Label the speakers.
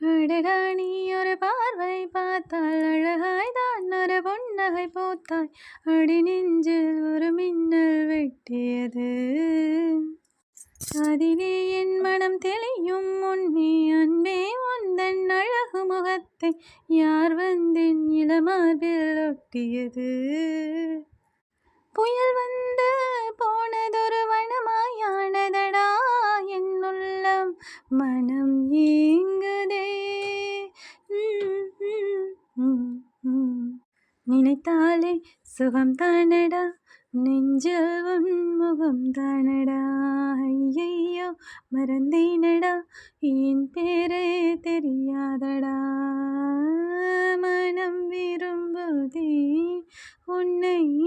Speaker 1: அடடா நீ ஒரு பார்வை பார்த்தால் அழகாய் தான். ஒரு பொன்னகை போத்தாய். அடி நெஞ்சில் ஒரு மின்னல் வெட்டியது. அதிலே என் மனம் தெளியும். முன்னே அன்பே முகத்தை யார் வந்தேன் இளமார்பில் ஒட்டியது புயல் வந்து போனதொரு வனமாயானதடா என் உள்ளம் மனம் ஏங்குதே. நினைத்தாலே சுகம் தானடா நெஞ்சில் உன் முகம் தானடா. மறந்தேனடா. என் பேரே தெரியாதடா. மனம் விரும்புதே. உன்னை